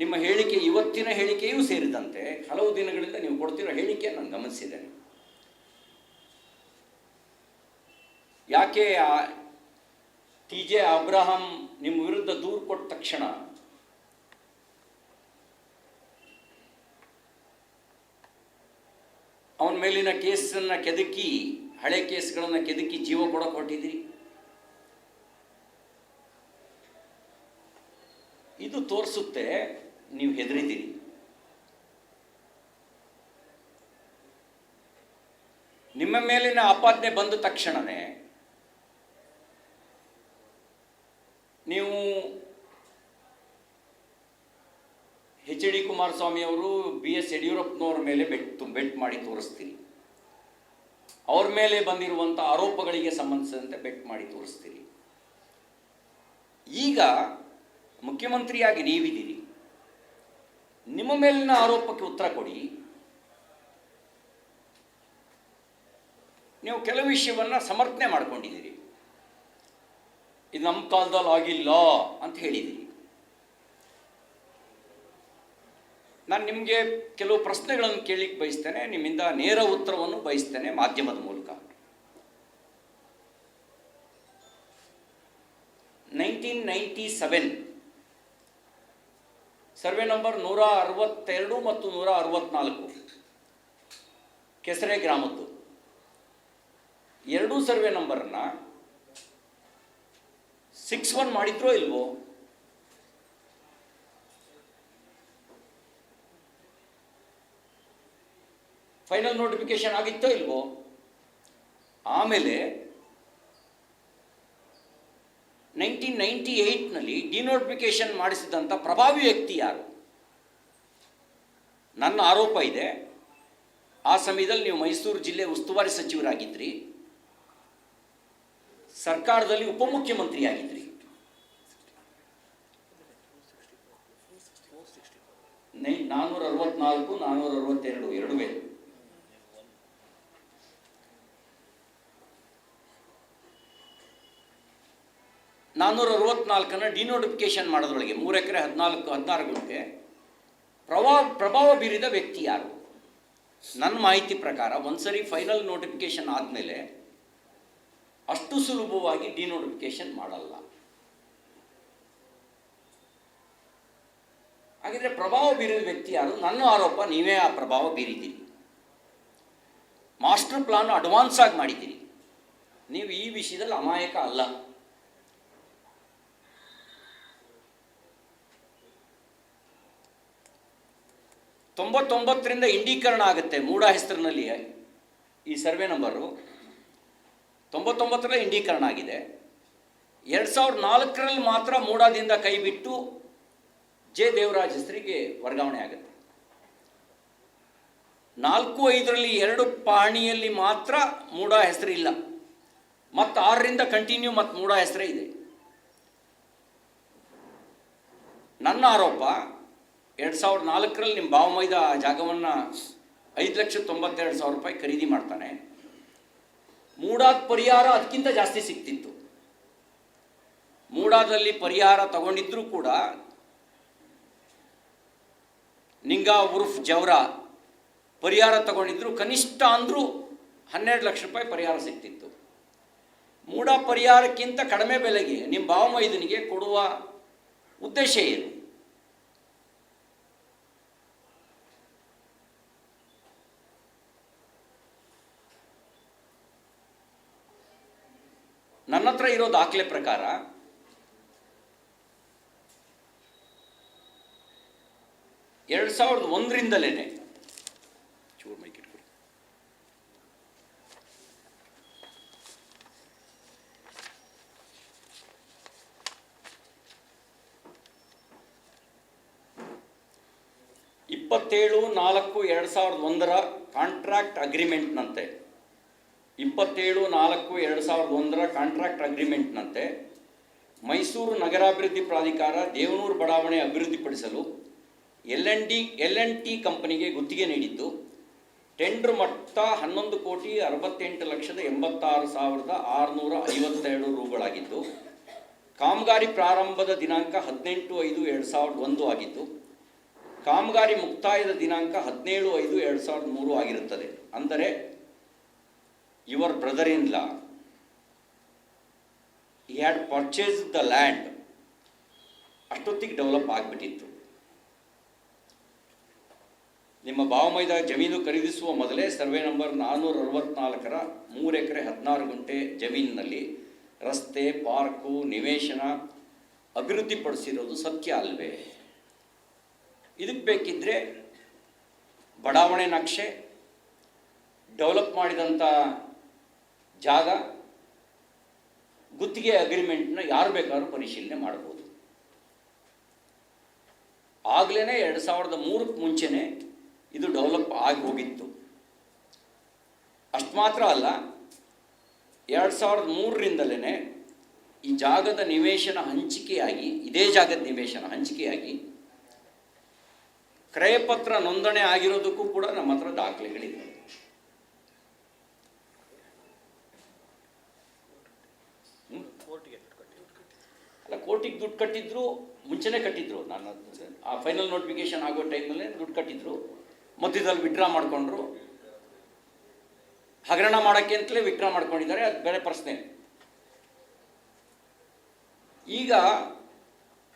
ನಿಮ್ಮ ಹೇಳಿಕೆ, ಇವತ್ತಿನ ಹೇಳಿಕೆಯೂ ಸೇರಿದಂತೆ ಹಲವು ದಿನಗಳಿಂದ ನೀವು ಕೊಡ್ತಿರೋ ಹೇಳಿಕೆ ನಾನು ಗಮನಿಸಿದ್ದೇನೆ. ಯಾಕೆ ಟಿ ಜೆ ಅಬ್ರಹಾಂ ನಿಮ್ಮ ವಿರುದ್ಧ ದೂರು ಕೊಟ್ಟ ತಕ್ಷಣ ಅವನ ಮೇಲಿನ ಕೇಸನ್ನು ಕೆದಕಿ, ಹಳೆ ಕೇಸ್ಗಳನ್ನು ಕೆದಕಿ ಜೀವ ಕೊಡಕ್ಕೆ ಹೊರಟಿದ್ದೀರಿ ಇದು ತೋರಿಸುತ್ತೆ ನೀವು ಹೆದರಿದ್ದೀರಿ. ನಿಮ್ಮ ಮೇಲಿನ ಆಪಾದನೆ ಬಂದ ತಕ್ಷಣವೇ ನೀವು ಎಚ್ ಡಿ ಕುಮಾರಸ್ವಾಮಿ ಅವರು ಬಿ ಎಸ್ ಯಡಿಯೂರಪ್ಪನವ್ರ ಮೇಲೆ ಬೆಟ್ ಬೆಟ್ ಮಾಡಿ ತೋರಿಸ್ತೀರಿ. ಅವ್ರ ಮೇಲೆ ಬಂದಿರುವಂಥ ಆರೋಪಗಳಿಗೆ ಸಂಬಂಧಿಸಿದಂತೆ ಬೆಟ್ ಮಾಡಿ ತೋರಿಸ್ತೀರಿ. ಈಗ ಮುಖ್ಯಮಂತ್ರಿಯಾಗಿ ನೀವಿದ್ದೀರಿ. ನಿಮ್ಮ ಮೇಲಿನ ಆರೋಪಕ್ಕೆ ಉತ್ತರ ಕೊಡಿ. ನೀವು ಕೆಲವು ವಿಷಯವನ್ನು ಸಮರ್ಥನೆ ಮಾಡ್ಕೊಂಡಿದ್ದೀರಿ. ಇದು ನಮ್ಮ ಕಾಲದಲ್ಲಿ ಆಗಿಲ್ಲ ಅಂತ ಹೇಳಿದ್ದೀರಿ. ನಾನು ನಿಮಗೆ ಕೆಲವು ಪ್ರಶ್ನೆಗಳನ್ನು ಕೇಳಲಿಕ್ಕೆ ಬಯಸ್ತೇನೆ, ನಿಮ್ಮಿಂದ ನೇರ ಉತ್ತರವನ್ನು ಬಯಸ್ತೇನೆ ಮಾಧ್ಯಮದ ಮೂಲಕ. Nineteen ninety seven survey number ನೂರ ಅರವತ್ತೆರಡು ಮತ್ತು ನೂರ ಅರವತ್ನಾಲ್ಕು. ಕೆಸರೆ ಗ್ರಾಮದ್ದು. ಎರಡೂ ಸರ್ವೆ ನಂಬರನ್ನ ಸಿಕ್ಸ್ ಒನ್ ಮಾಡಿದ್ರೋ ಇಲ್ವೋ? ಫೈನಲ್ ನೋಟಿಫಿಕೇಶನ್ ಆಗಿತ್ತೋ ಇಲ್ವೋ? ಆಮೇಲೆ ನೈನ್ಟೀನ್ ನೈಂಟಿ ಏಯ್ಟ್ನಲ್ಲಿ ಡಿನೋಟಿಫಿಕೇಶನ್ ಮಾಡಿಸಿದಂಥ ಪ್ರಭಾವಿ ವ್ಯಕ್ತಿ ಯಾರು? ನನ್ನ ಆರೋಪ ಇದೆ. ಆ ಸಮಯದಲ್ಲಿ ನೀವು ಮೈಸೂರು ಜಿಲ್ಲೆ ಉಸ್ತುವಾರಿ ಸಚಿವರಾಗಿದ್ರಿ. ಸರ್ಕಾರದಲ್ಲಿ ಉಪಮುಖ್ಯಮಂತ್ರಿಯಾಗಿದ್ರಿ. ನಾನ್ನೂರ ಅರವತ್ನಾಲ್ಕು ನಾನ್ನೂರ ಅರವತ್ತೆರಡು ಎರಡು ನಾನ್ನೂರ ಅರವತ್ನಾಲ್ಕನ್ನು ಡಿನೋಟಿಫಿಕೇಶನ್ ಮಾಡೋದ್ರೊಳಗೆ, ಮೂರು ಎಕರೆ ಹದಿನಾಲ್ಕು ಹದಿನಾರು ಗುಂಟೆ ಪ್ರಭಾವ ಪ್ರಭಾವ ಬೀರಿದ ವ್ಯಕ್ತಿ ಯಾರು? ನನ್ನ ಮಾಹಿತಿ ಪ್ರಕಾರ, ಒಂದ್ಸರಿ ಫೈನಲ್ ನೋಟಿಫಿಕೇಶನ್ ಆದಮೇಲೆ ಅಷ್ಟು ಸುಲಭವಾಗಿ ಡಿನೋಟಿಫಿಕೇಶನ್ ಮಾಡಲ್ಲ. ಹಾಗಿದ್ರೆ ಪ್ರಭಾವ ಬೀರಿದ ವ್ಯಕ್ತಿ ಯಾರು? ನನ್ನ ಆರೋಪ, ನೀವೇ ಆ ಪ್ರಭಾವ ಬೀರಿದ್ದೀರಿ. ಮಾಸ್ಟರ್ ಪ್ಲಾನ್ ಅಡ್ವಾನ್ಸ್ ಆಗಿ ಮಾಡಿದ್ದೀರಿ. ನೀವು ಈ ವಿಷಯದಲ್ಲಿ ಅಮಾಯಕ ಅಲ್ಲ. ತೊಂಬತ್ತೊಂಬತ್ತರಿಂದ ಇಂಡೀಕರಣ ಆಗುತ್ತೆ ಮೂಡ ಹೆಸರಿನಲ್ಲಿ. ಈ ಸರ್ವೆ ನಂಬರು ತೊಂಬತ್ತೊಂಬತ್ತರಲ್ಲಿ ಇಂಡೀಕರಣ ಆಗಿದೆ. ಎರಡು ಸಾವಿರದ ನಾಲ್ಕರಲ್ಲಿ ಮಾತ್ರ ಮೂಡಾದಿಂದ ಕೈ ಬಿಟ್ಟು ಜೆ ದೇವರಾಜ್ ಹೆಸರಿಗೆ ವರ್ಗಾವಣೆ ಆಗುತ್ತೆ. ನಾಲ್ಕು ಐದರಲ್ಲಿ ಎರಡು ಪಾಣಿಯಲ್ಲಿ ಮಾತ್ರ ಮೂಡ ಹೆಸರು ಇಲ್ಲ. ಮತ್ತು ಆರರಿಂದ ಕಂಟಿನ್ಯೂ ಮತ್ತು ಮೂಡ ಹೆಸರೇ ಇದೆ. ನನ್ನ ಆರೋಪ ಎರಡು ಸಾವಿರದ ನಾಲ್ಕರಲ್ಲಿ ನಿಮ್ಮ ಭಾವಮೈದ ಆ ಜಾಗವನ್ನು ಐದು ಲಕ್ಷ ತೊಂಬತ್ತೆರಡು ಸಾವಿರ ರೂಪಾಯಿ ಖರೀದಿ ಮಾಡ್ತಾನೆ. ಮೂಡಾದ ಪರಿಹಾರ ಅದಕ್ಕಿಂತ ಜಾಸ್ತಿ ಸಿಕ್ತಿತ್ತು. ಮೂಡಾದಲ್ಲಿ ಪರಿಹಾರ ತಗೊಂಡಿದ್ರೂ ಕೂಡ ನಿಂಗಾ ಉರ್ಫ್ ಜವರ ಪರಿಹಾರ ತಗೊಂಡಿದ್ರು. ಕನಿಷ್ಠ ಅಂದರೂ ಹನ್ನೆರಡು ಲಕ್ಷ ರೂಪಾಯಿ ಪರಿಹಾರ ಸಿಕ್ತಿತ್ತು. ಮೂಡ ಪರಿಹಾರಕ್ಕಿಂತ ಕಡಿಮೆ ಬೆಲೆಗೆ ನಿಮ್ಮ ಭಾವಮೈದನಿಗೆ ಕೊಡುವ ಉದ್ದೇಶ ಏನು ನನ್ನ ಹತ್ರ ಇರೋ ದಾಖಲೆ ಪ್ರಕಾರ ಎರಡು ಸಾವಿರದ ಒಂದರಿಂದಲೇ ಚೂರು ಮೈಕ್ ಇಟ್ಕೊಳ್ಳಿ ಇಪ್ಪತ್ತೇಳು ನಾಲ್ಕು ಎರಡು ಸಾವಿರದ ಒಂದರ ಕಾಂಟ್ರಾಕ್ಟ್ ಅಗ್ರಿಮೆಂಟ್ನಂತೆ ಇಪ್ಪತ್ತೇಳು ನಾಲ್ಕು ಎರಡು ಸಾವಿರದ ಒಂದರ ಕಾಂಟ್ರಾಕ್ಟ್ ಅಗ್ರಿಮೆಂಟ್ನಂತೆ ಮೈಸೂರು ನಗರಾಭಿವೃದ್ಧಿ ಪ್ರಾಧಿಕಾರ ದೇವನೂರು ಬಡಾವಣೆ ಅಭಿವೃದ್ಧಿಪಡಿಸಲು L and D L and T ಕಂಪನಿಗೆ ಗುತ್ತಿಗೆ ನೀಡಿದ್ದು. ಟೆಂಡರ್ ಮೊತ್ತ ಹನ್ನೊಂದು ಕೋಟಿ ಅರವತ್ತೆಂಟು ಲಕ್ಷದ ಎಂಬತ್ತಾರು ಸಾವಿರದ ಆರುನೂರ ಐವತ್ತೆರಡು ರೂಗಳಾಗಿದ್ದು, ಕಾಮಗಾರಿ ಪ್ರಾರಂಭದ ದಿನಾಂಕ ಹದಿನೆಂಟು ಐದು ಎರಡು ಸಾವಿರದ ಒಂದು ಆಗಿದ್ದು, ಕಾಮಗಾರಿ ಮುಕ್ತಾಯದ ದಿನಾಂಕ ಹದಿನೇಳು ಐದು ಎರಡು ಸಾವಿರದ ಮೂರು ಆಗಿರುತ್ತದೆ. ಅಂದರೆ your brother in law he had purchase the land ಅಷ್ಟೊತ್ತಿಗೆ ಡೆವಲಪ್ ಆಗಿಬಿಟ್ಟಿತ್ತು. ನಿಮ್ಮ ಭಾವಮೈದ ಜಮೀನು ಖರೀದಿಸುವ ಮೊದಲೇ ಸರ್ವೆ ನಂಬರ್ ನಾನ್ನೂರ ಅರವತ್ನಾಲ್ಕರ ಮೂರು ಎಕರೆ ಹದಿನಾರು ಗಂಟೆ ಜಮೀನಿನಲ್ಲಿ ರಸ್ತೆ, ಪಾರ್ಕು, ನಿವೇಶನ ಅಭಿವೃದ್ಧಿಪಡಿಸಿರೋದು ಸತ್ಯ ಅಲ್ವೇ? ಇದಕ್ಕೆ ಬೇಕಿದ್ದರೆ ಬಡಾವಣೆ ನಕ್ಷೆ ಡೆವಲಪ್ ಮಾಡಿದಂಥ ಜಾಗ, ಗುತ್ತಿಗೆ ಅಗ್ರಿಮೆಂಟ್ನ ಯಾರು ಬೇಕಾದ್ರೂ ಪರಿಶೀಲನೆ ಮಾಡ್ಬೋದು. ಆಗಲೇ ಎರಡು ಸಾವಿರದ ಮೂರಕ್ಕೆ ಮುಂಚೆನೇ ಇದು ಡೆವಲಪ್ ಆಗಿ ಹೋಗಿತ್ತು. ಅಷ್ಟು ಮಾತ್ರ ಅಲ್ಲ, ಎರಡು ಸಾವಿರದ ಮೂರರಿಂದಲೇ ಈ ಜಾಗದ ನಿವೇಶನ ಹಂಚಿಕೆಯಾಗಿ, ಇದೇ ಜಾಗದ ನಿವೇಶನ ಹಂಚಿಕೆಯಾಗಿ ಕ್ರಯಪತ್ರ ನೋಂದಣಿ ಆಗಿರೋದಕ್ಕೂ ಕೂಡ ನಮ್ಮ ಹತ್ರ ದಾಖಲೆಗಳಿದೆ ದುಡ್ಡು ಕಟ್ಟಿದ್ರು, ಮುಂಚೆನೇ ಕಟ್ಟಿದ್ರು. ನಾನು ಆ ಫೈನಲ್ ನೋಟಿಫಿಕೇಶನ್ ಆಗೋ ಟೈಮಲ್ಲೇ ದುಡ್ಡು ಕಟ್ಟಿದ್ರು. ಮಧ್ಯದಲ್ಲಿ ವಿಡ್ರಾ ಮಾಡಿಕೊಂಡ್ರು. ಹಗರಣ ಮಾಡೋಕ್ಕೆ ಅಂತಲೇ ವಿಡ್ರಾ ಮಾಡ್ಕೊಂಡಿದ್ದಾರೆ, ಅದು ಬೇರೆ ಪ್ರಶ್ನೆ. ಈಗ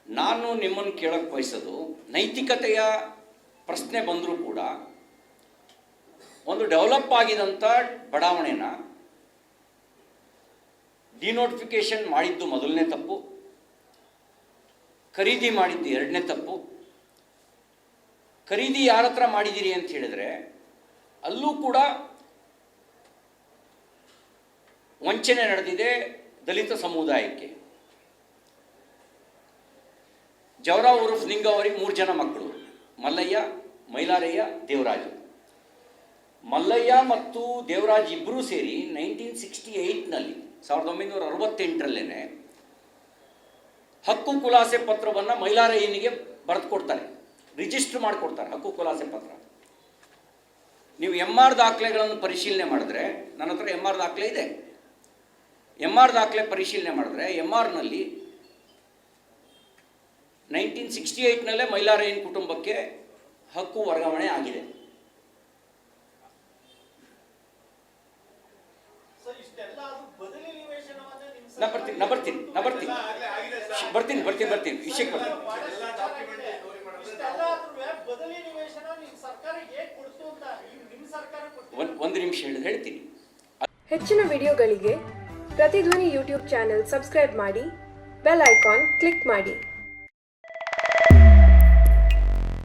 ನಾನು ನಿಮ್ಮನ್ನು ಕೇಳಕ್ಕೆ ಬಯಸೋದು, ನೈತಿಕತೆಯ ಪ್ರಶ್ನೆ ಬಂದರೂ ಕೂಡ ಒಂದು ಡೆವಲಪ್ ಆಗಿದಂಥ ಬಡಾವಣೆನ ಡಿನೋಟಿಫಿಕೇಶನ್ ಮಾಡಿದ್ದು ಮೊದಲನೇ ತಪ್ಪು. ಖರೀದಿ ಮಾಡಿದ್ದು ಎರಡನೇ ತಪ್ಪು. ಖರೀದಿ ಯಾರ ಹತ್ರ ಮಾಡಿದ್ದೀರಿ ಅಂತ ಹೇಳಿದ್ರೆ, ಅಲ್ಲೂ ಕೂಡ ವಂಚನೆ ನಡೆದಿದೆ ದಲಿತ ಸಮುದಾಯಕ್ಕೆ. ಜವರಾ ಉರುಫ್ ನಿಂಗ ಅವರಿಗೆ ಮೂರು ಜನ ಮಕ್ಕಳು, ಮಲ್ಲಯ್ಯ, ಮೈಲಾರಯ್ಯ, ದೇವರಾಜು. ಮಲ್ಲಯ್ಯ ಮತ್ತು ದೇವರಾಜ್ ಇಬ್ಬರೂ ಸೇರಿ ನೈನ್ಟೀನ್ ಸಿಕ್ಸ್ಟಿ ಏಯ್ಟ್ನಲ್ಲಿ ಸಾವಿರದ ಒಂಬೈನೂರ ಅರವತ್ತೆಂಟರಲ್ಲೇ ಹಕ್ಕು ಕುಲಾಸೆ ಪತ್ರವನ್ನು ಮೈಲಾರಯ್ಯನಿಗೆ ಬರೆದು ಕೊಡ್ತಾರೆ? ರಿಜಿಸ್ಟರ್ ಮಾಡಿಕೊಡ್ತಾರೆ ಹಕ್ಕು ಕುಲಾಸೆ ಪತ್ರ. ನೀವು ಎಂ ಆರ್ ದಾಖಲೆಗಳನ್ನು ಪರಿಶೀಲನೆ ಮಾಡಿದ್ರೆ ನನ್ನ ಹತ್ರ ಎಂ ಆರ್ ದಾಖಲೆ ಇದೆ. ಎಂ ಆರ್ ದಾಖಲೆ ಪರಿಶೀಲನೆ ಮಾಡಿದ್ರೆ ಎಂ ಆರ್ನಲ್ಲಿ ನೈನ್ಟೀನ್ ಸಿಕ್ಸ್ಟಿ ಏಯ್ಟ್ನಲ್ಲೇ ಮೈಲಾರಯ್ಯನ ಕುಟುಂಬಕ್ಕೆ ಹಕ್ಕು ವರ್ಗಾವಣೆ ಆಗಿದೆ. ನಾ ಬರ್ತೀನಿ ನಾ ಬರ್ತೀನಿ ನಾ ಬರ್ತೀನಿ. ಬರ್ತೀನಿ ಬರ್ತೀನಿ ಬರ್ತೀನಿ. ವಿಷಯಕ್ಕೆ ಬರ್ತೀನಿ ಇಷ್ಟೆಲ್ಲ ಬದಲಿ ನಿವೇಶನ ನಿಮ್ ಸರ್ಕಾರ ಹೇಗ್ ಕೊಡ್ತು ಅಂತ ಈ- ನಿಮ್ ಸರ್ಕಾರ ಕೊಡ್ತು. ಒಂದು ಒಂದು ನಿಮಿಷ ಹೇಳಿದ್ರೆ ಹೇಳ್ತೀನಿ. ಹೆಚ್ಚಿನ ವಿಡಿಯೋಗಳಿಗೆ ಪ್ರತಿಧ್ವನಿ ಯೂಟ್ಯೂಬ್ ಚಾನೆಲ್ ಸಬ್ಸ್ಕ್ರೈಬ್ ಮಾಡಿ ಬೆಲ್ ಐಕಾನ್ ಕ್ಲಿಕ್ ಮಾಡಿ.